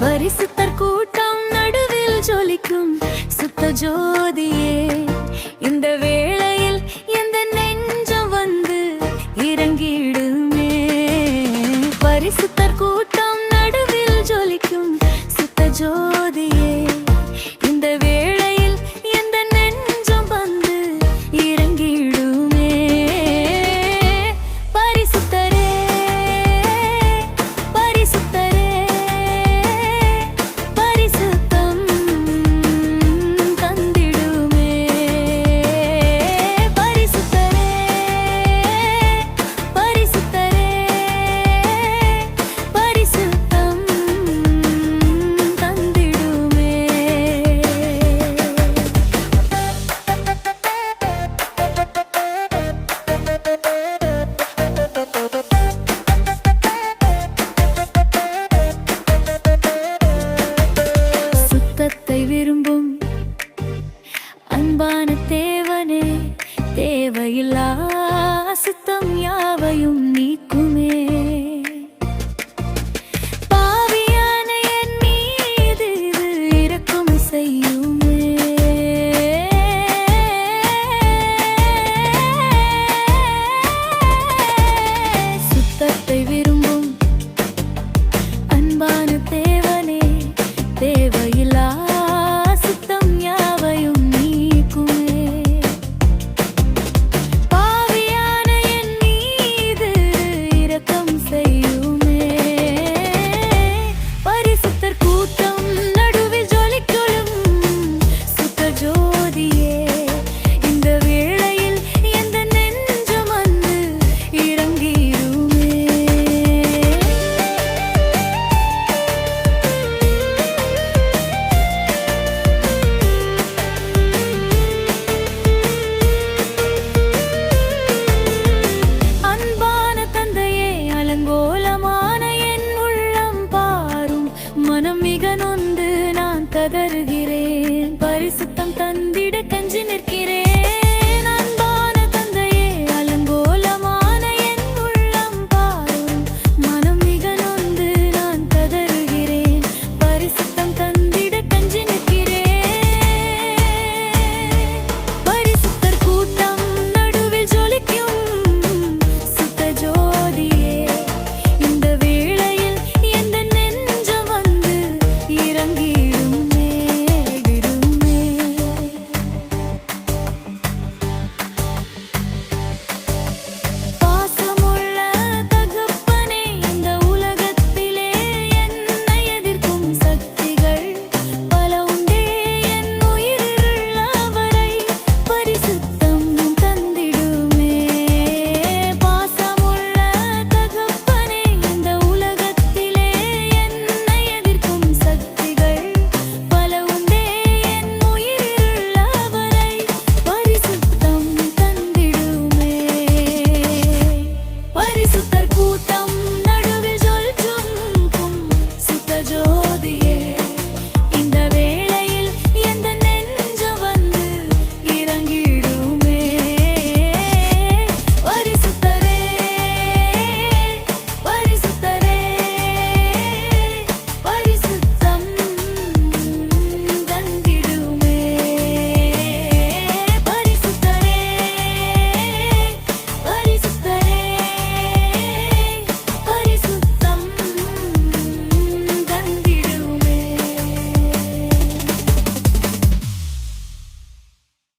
பரிசுத்தர் கூட்டம் நடுவில் ஜொலிக்கும் சுத்த ஜோதியே இந்த வேளையில் எந்த நெஞ்சம் வந்து இறங்கிடுமே. பரிசுத்தர் சுத்தம் யாவையும்